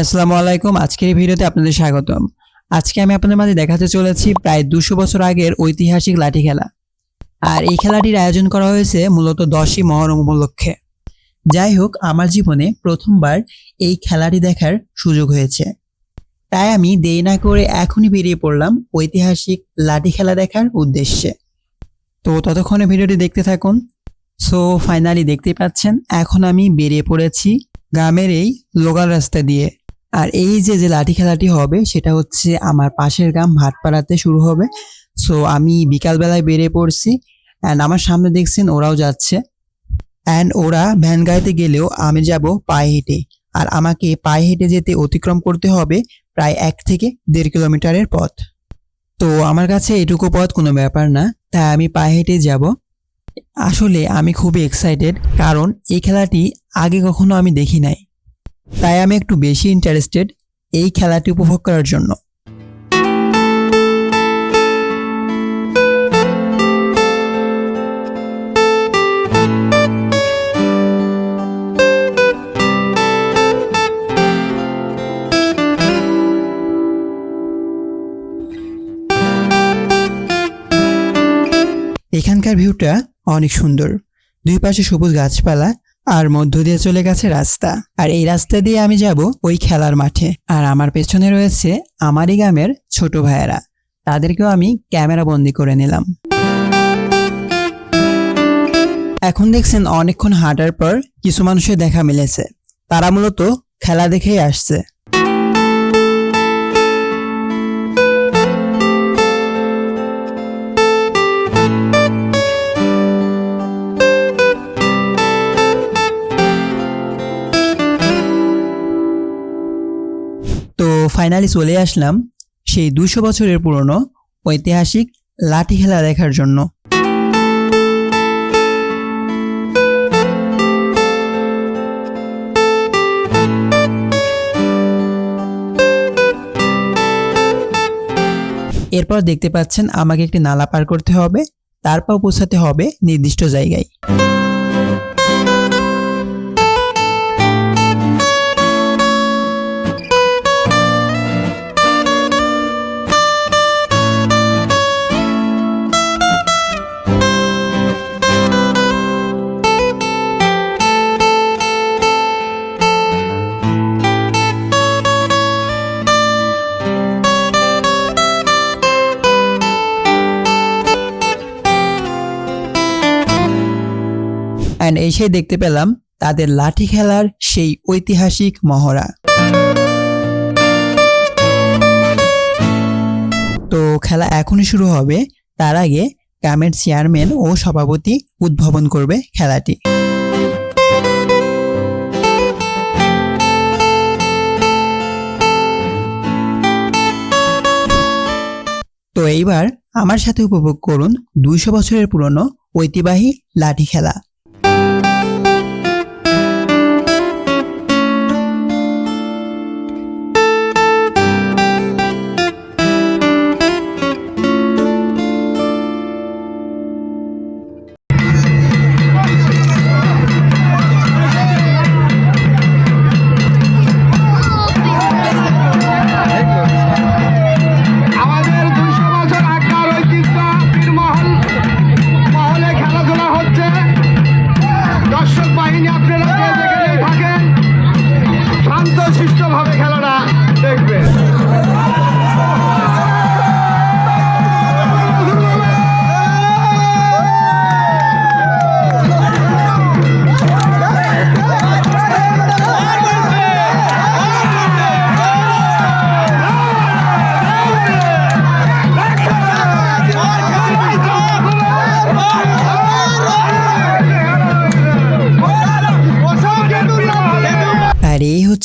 আসসালামু আলাইকুম আজকের এই ভিডিওতে আপনাদের স্বাগতম। আজকে আমি আপনাদের মাঝে দেখাতে চলেছি প্রায় দুশো বছর আগের ঐতিহাসিক লাঠি খেলা। আর এই খেলাটির আয়োজন করা হয়েছে মূলত দশই মহরম উপলক্ষে। যাই হোক, আমার জীবনে প্রথমবার এই খেলাটি দেখার সুযোগ হয়েছে। তাই আমি দেরি না করে এখনই বেরিয়ে পড়লাম ঐতিহাসিক লাঠি খেলা দেখার উদ্দেশ্যে। তো ততক্ষণে ভিডিওটি দেখতে থাকুন। সো, ফাইনালি দেখতে পাচ্ছেন, এখন আমি বেরিয়ে পড়েছি গ্রামের এই লোকাল রাস্তা দিয়ে। আর এই যে যে লাঠি খেলাটি হবে, সেটা হচ্ছে আমার পাশের গ্রাম ভাটপাড়াতে শুরু হবে। সো আমি বিকালবেলায় বেরিয়ে পড়ছি অ্যান্ড আমার সামনে দেখছেন ওরাও যাচ্ছে। অ্যান্ড ওরা ভ্যান গাড়িতে গেলেও আমি যাব পায়ে হেঁটে। আর আমাকে পায়ে হেঁটে যেতে অতিক্রম করতে হবে প্রায় এক থেকে দেড় কিলোমিটারের পথ। তো আমার কাছে এটুকু পথ কোনো ব্যাপার না, তাই আমি পায়ে হেঁটে যাব। আসলে আমি খুবই এক্সাইটেড কারণ এই খেলাটি আগে কখনো আমি দেখি নাই। তাই আমি একটু বেশি ইন্টারেস্টেড এই খেলাটি উপভোগ করার জন্য। এখানকার ভিউটা অনেক সুন্দর। দুই পাশে সবুজ গাছপালা আর মধ্য দিয়ে চলে গেছে রাস্তা। আর এই রাস্তা দিয়ে আমি যাব ওই খেলার মাঠে। আর আমার পেছনে রয়েছে আমারই গ্রামের ছোট ভাইয়েরা। তাদেরকেও আমি ক্যামেরা বন্দি করে নিলাম। এখন দেখছেন অনেকক্ষণ হাঁটার পর কিছু মানুষের দেখা মিলেছে। তারা মূলত খেলা দেখেই আসছে। ফাইনালি চলে আসলাম সেই দুশো বছরের পুরনো ঐতিহাসিক লাঠি খেলা দেখার জন্য। এরপর দেখতে পাচ্ছেন আমাকে একটি নালা পার করতে হবে, তারপর পৌঁছাতে হবে নির্দিষ্ট জায়গায়। অ্যান্ড এসে দেখতে পেলাম তাদের লাঠি খেলার সেই ঐতিহাসিক মহড়া। তো খেলা এখনই শুরু হবে। তার আগে গ্রামের চেয়ারম্যান ও সভাপতি উদ্ভাবন করবে খেলাটি। তো এইবার আমার সাথে উপভোগ করুন দুইশো বছরের পুরনো ঐতিবাহী লাঠি খেলা।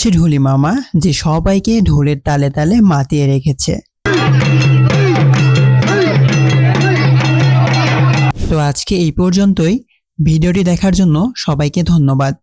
হচ্ছে ঢুলি মামা, যে সবাইকে ঢোলের তালে তালে মাতিয়ে রেখেছে। তো আজকে এই পর্যন্তই। ভিডিওটি দেখার জন্য সবাইকে ধন্যবাদ।